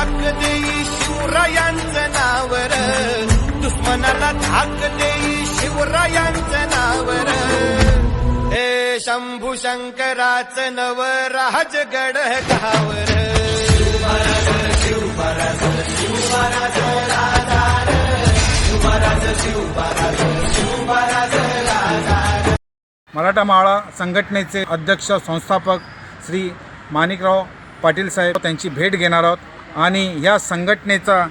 धाक देई शिवरायांचं नावर. दुश्मनाला धाक देई शिवरायांचं नावर. हे शंभू शंकराचं नव राजगड गावर. मराठा माळा संघटनेचे अध्यक्ष संस्थापक श्री माणिकराव पाटील साहेब त्यांची भेट घेणार आहोत. आणि या संघटनेचा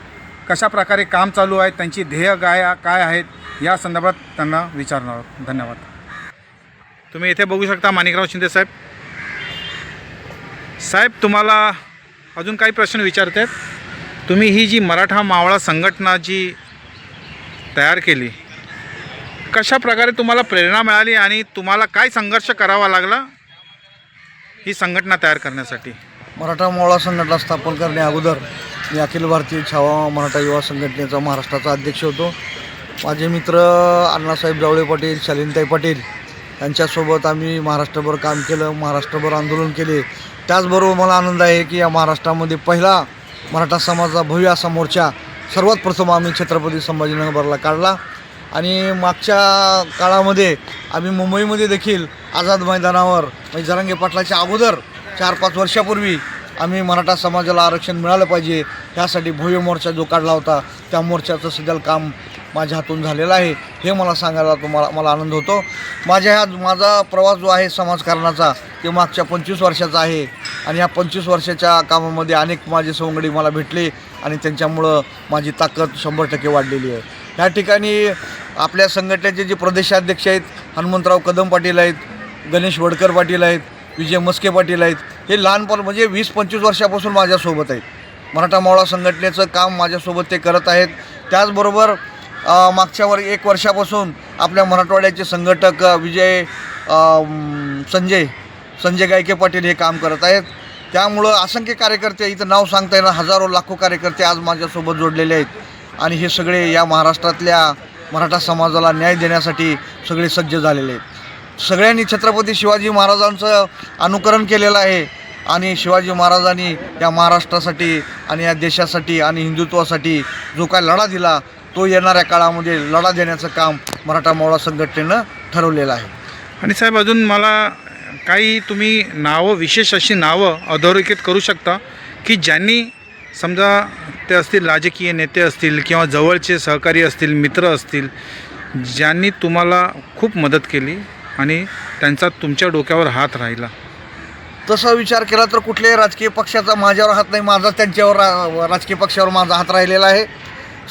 कशा प्रकारे काम चालू आहे त्यांची ध्येय गाया काय आहेत या संदर्भात त्यांना विचारणार आहोत. धन्यवाद. तुम्ही इथे बघू शकता माणिकराव शिंदे साहेब. साहेब तुम्हाला अजून काही प्रश्न विचारतात तुम्ही ही जी मराठा मावळा संघटना जी तयार केली कशा प्रकारे तुम्हाला प्रेरणा मिळाली आणि तुम्हाला काय संघर्ष करावा लागला ही संघटना तयार करण्यासाठी? मराठा मोळा संघटना स्थापन करण्या अगोदर मी अखिल भारतीय छावा मराठा युवा संघटनेचा महाराष्ट्राचा अध्यक्ष होतो. माझे मित्र अण्णासाहेब जावळे पाटील शालिनताई पाटील यांच्यासोबत आम्ही महाराष्ट्रभर काम केलं महाराष्ट्रभर आंदोलन केले. त्याचबरोबर मला आनंद आहे की या महाराष्ट्रामध्ये पहिला मराठा समाजाचा भव्य असा मोर्चा सर्वात प्रथम आम्ही छत्रपती संभाजीनगरला काढला. आणि मागच्या काळामध्ये आम्ही मुंबईमध्ये देखील आझाद मैदानावर म्हणजे जरांगे पाटलाच्या अगोदर चार पाच वर्षापूर्वी आम्ही मराठा समाजाला आरक्षण मिळालं पाहिजे ह्यासाठी भव्य मोर्चा जो काढला होता त्या मोर्चाचं सध्या काम माझ्या हातून झालेलं आहे. हे मला सांगायला तुम्हाला मला आनंद होतो. माझ्या ह्या माझा प्रवास जो आहे समाजकारणाचा ते मागच्या पंचवीस वर्षाचा आहे. आणि ह्या पंचवीस वर्षाच्या कामामध्ये अनेक माझे सवंगडी मला भेटले आणि त्यांच्यामुळं माझी ताकद शंभर टक्के वाढलेली आहे. ह्या ठिकाणी आपल्या संघटनेचे जे प्रदेशाध्यक्ष आहेत हनुमंतराव कदम पाटील आहेत गणेश वडकर पाटील आहेत विजय मस्के पाटील आहेत. हे लहानपण म्हणजे वीस पंचवीस वर्षापासून माझ्यासोबत आहेत. मराठा मावळा संघटनेचं काम माझ्यासोबत ते करत आहेत. त्याचबरोबर मागच्या वर एक वर्षापासून आपल्या मराठवाड्याचे संघटक विजय संजय संजय गायके पाटील हे काम करत आहेत. त्यामुळं असंख्य कार्यकर्ते इथं नाव सांगता येणार हजारो लाखो कार्यकर्ते आज माझ्यासोबत जोडलेले आहेत. आणि हे सगळे या महाराष्ट्रातल्या मराठा समाजाला न्याय देण्यासाठी सगळे सज्ज झालेले आहेत. सगळ्यांनी छत्रपती शिवाजी महाराजांचं अनुकरण केलेलं आहे. आणि शिवाजी महाराजांनी या महाराष्ट्रासाठी आणि या देशासाठी आणि हिंदुत्वासाठी जो काय लढा दिला तो येणाऱ्या काळामध्ये लढा देण्याचं काम मराठा मावळा संघटनेनं ठरवलेलं आहे. आणि साहेब अजून मला काही तुम्ही नावं विशेष अशी नावं अधोरेखित करू शकता की ज्यांनी समजा ते असतील राजकीय नेते असतील किंवा जवळचे सहकारी असतील मित्र असतील ज्यांनी तुम्हाला खूप मदत केली. आणि त्यांचा तुमच्या डोक्यावर हात राहिला. तसा विचार केला तर कुठल्याही राजकीय पक्षाचा माझ्यावर हात नाही माझा त्यांच्यावर रा राजकीय पक्षावर माझा हात राहिलेला आहे.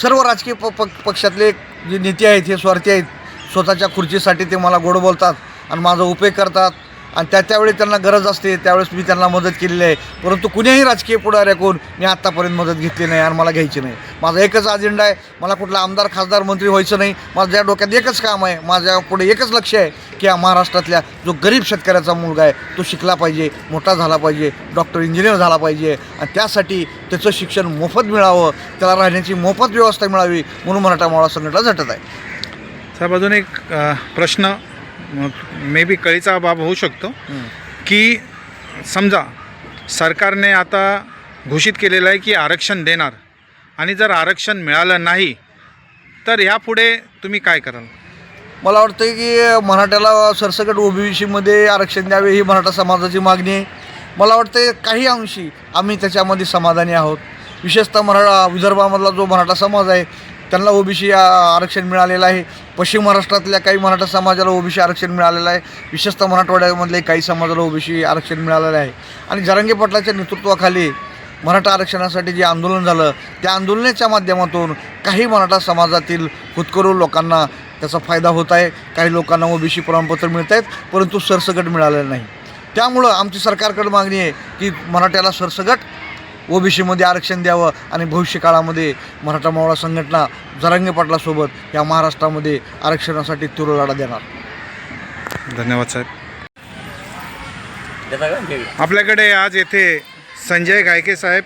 सर्व राजकीय प प पक्षातले जे नेते आहेत हे स्वार्थी आहेत स्वतःच्या खुर्चीसाठी ते मला गोड बोलतात आणि माझा उपयोग करतात. आणि त्या त्यावेळी त्यांना गरज असते त्यावेळेस मी त्यांना मदत केलेली आहे. परंतु कुण्याही राजकीय पुढाऱ्याकडून मी आत्तापर्यंत मदत घेतली नाही आणि मला घ्यायची नाही. माझा एकच अजेंडा आहे मला कुठला आमदार खासदार मंत्री व्हायचं नाही. माझ्या डोक्यात एकच काम आहे माझ्या पुढे एकच लक्ष आहे की या महाराष्ट्रातल्या जो गरीब शेतकऱ्याचा मुलगा आहे तो शिकला पाहिजे मोठा झाला पाहिजे डॉक्टर इंजिनियर झाला पाहिजे. आणि त्यासाठी त्याचं शिक्षण मोफत मिळावं त्याला राहण्याची मोफत व्यवस्था मिळावी म्हणून मराठा मावळा संघटना झटत आहे. साहेब अजून एक प्रश्न. मे बी कळीचा बाब होऊ शकतो. की समजा सरकारने आता घोषित केलेलं आहे की आरक्षण देणार. आणि जर आरक्षण मिळालं नाही तर यापुढे तुम्ही काय कराल? मला वाटतं की मराठ्याला सरसकट ओबीसीमध्ये आरक्षण द्यावे ही मराठा समाजाची मागणी आहे. मला वाटतं काही अंशी आम्ही त्याच्यामध्ये समाधानी आहोत. विशेषतः मराठा विदर्भामधला जो मराठा समाज आहे त्यांना ओबीसी आरक्षण मिळालेलं आहे. पश्चिम महाराष्ट्रातल्या काही मराठा समाजाला ओबीसी आरक्षण मिळालेलं आहे. विशेषतः मराठवाड्यामधले काही समाजाला ओबीसी आरक्षण मिळालेलं आहे. आणि जरांगे पटलाच्या नेतृत्वाखाली मराठा आरक्षणासाठी जे आंदोलन झालं त्या आंदोलनाच्या माध्यमातून काही मराठा समाजातील हुतकरू लोकांना त्याचा फायदा होत आहे. काही लोकांना ओबीसी प्रमाणपत्र मिळत आहेत परंतु सरसकट मिळालेलं नाही. त्यामुळं आमची सरकारकडे मागणी आहे की मराठ्याला सरसकट ओबीसीमध्ये आरक्षण द्यावं आणि भविष्य काळामध्ये मराठा मावळा संघटना जरांगे पाटलासोबत या महाराष्ट्रामध्ये आरक्षणासाठी तीव्र लढा देणार. धन्यवाद साहेब. आपल्याकडे आज येथे संजय गायके साहेब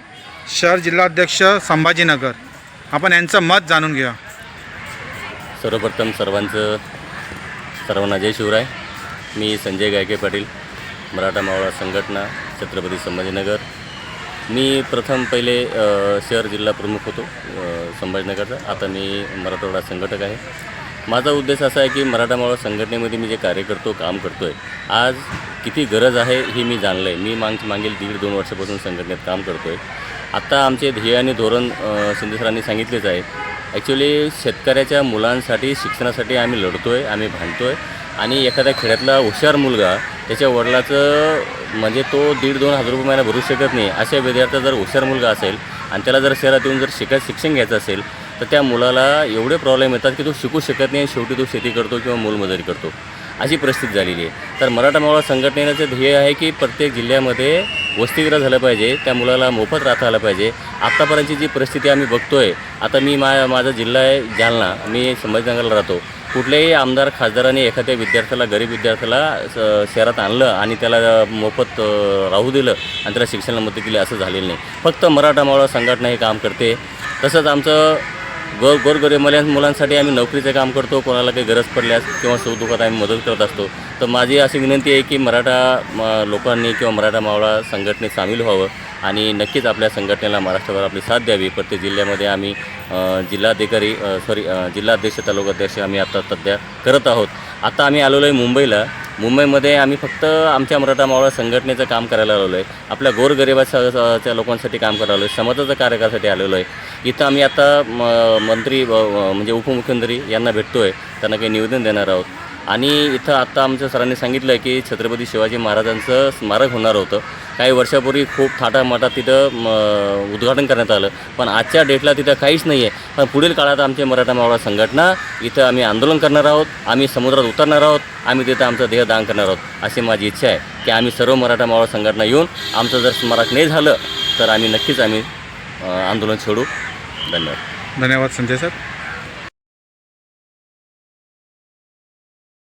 शहर जिल्हाध्यक्ष संभाजीनगर. आपण यांचं मत जाणून घेऊया. सर्वप्रथम सर्वांचं सर्वांना जय शिवराय. मी संजय गायके पाटील मराठा मावळा संघटना छत्रपती संभाजीनगर. मी प्रथम पहिले शहर जिल्हा प्रमुख होतो संभाजीनगरचा. आता मी मराठवाडा संघटक आहे. माझा उद्देश असा आहे की मराठा मावळा संघटनेमध्ये मी जे कार्य करतो काम करतो आहे आज किती गरज आहे हे मी जाणलं आहे मी माग मागील दीड दोन वर्षापासून संघटनेत काम करतो आहे आत्ता आमचे ध्येय आणि धोरण शिंदे सरांनी सांगितलेच आहे. ॲक्च्युली शेतकऱ्याच्या मुलांसाठी शिक्षणासाठी आम्ही लढतो आहे आम्ही भांडतो आहे आणि एखाद्या खेड्यातला हुशार मुलगा त्याच्या वडिलाचं म्हणजे तो दीड दोन हजार रुपये महिना भरू शकत नाही. अशा विद्यार्थी जर हुशार मुलगा असेल आणि त्याला जर शहरात येऊन जर शिकाय शिक्षण घ्यायचं असेल तर त्या मुलाला एवढे प्रॉब्लेम येतात की तो शिकू शकत नाही आणि शेवटी तो शेती करतो किंवा मोलमजुरी करतो. अशी परिस्थिती झालेली आहे. तर मराठा मावळा संघटनेचं ध्येय आहे की प्रत्येक जिल्ह्यामध्ये वसतिगृह झालं पाहिजे त्या मुलाला मोफत राहता आलं पाहिजे. आत्तापर्यंतची जी परिस्थिती आम्ही बघतोय आता मी मा माझा जिल्हा आहे जालना. मी संभाजीनगरला राहतो. कुठल्याही आमदार खासदारांनी एखाद्या विद्यार्थ्याला गरीब विद्यार्थ्याला स- शहरात आणलं आणि त्याला मोफत राहू दिलं आणि त्याला शिक्षणाला मदत केली असं झालेलं नाही. फक्त मराठा मावळा संघटना हे काम करते. तसंच आमचं गोर गोरगरीब मुलां मुलांसाठी आम्ही नोकरीचं काम करतो. कोणाला काही गरज पडल्यास किंवा सुखदुःखात आम्ही मदत करत असतो. तर माझी अशी विनंती आहे की मराठा म- लोकांनी किंवा मराठा मावळा संघटनेत सामील व्हावं. आणि नक्कीच आपल्या संघटनेला महाराष्ट्रभर आपली साथ द्यावी. प्रत्येक जिल्ह्यामध्ये आम्ही जिल्हाधिकारी सॉरी जिल्हाध्यक्ष तालुकाध्यक्ष आम्ही आता सध्या करत आहोत. आता आम्ही आलेलो आहे मुंबईला. मुंबईमध्ये आम्ही फक्त आमच्या मराठा मावळा संघटनेचं काम करायला आलेलो आहे आपल्या गोरगरिबाच्या लोकांसाठी काम करायला आलो आहे समाजाचं कार्य आलेलो आहे इथं आम्ही आता म मंत्री म्हणजे उपमुख्यमंत्री यांना भेटतो आहे त्यांना काही निवेदन देणार आहोत. आणि इथं आत्ता आमच्या सरांनी सांगितलं आहे की छत्रपती शिवाजी महाराजांचं स्मारक होणार होतं. काही वर्षापूर्वी खूप थाटामाटात तिथं म, उद्घाटन करण्यात आलं. पण आजच्या डेटला तिथं काहीच नाही आहे पण पुढील काळात आमचे मराठा मावळा संघटना इथं आम्ही आंदोलन करणार आहोत आम्ही समुद्रात उतरणार आहोत आम्ही तिथं आमचं देह दान करणार आहोत अशी माझी इच्छा आहे की आम्ही सर्व मराठा मावळा संघटना येऊन आमचं जर स्मारक नाही झालं तर आम्ही नक्कीच आम्ही आंदोलन छेडू धन्यवाद. धन्यवाद संजय साहेब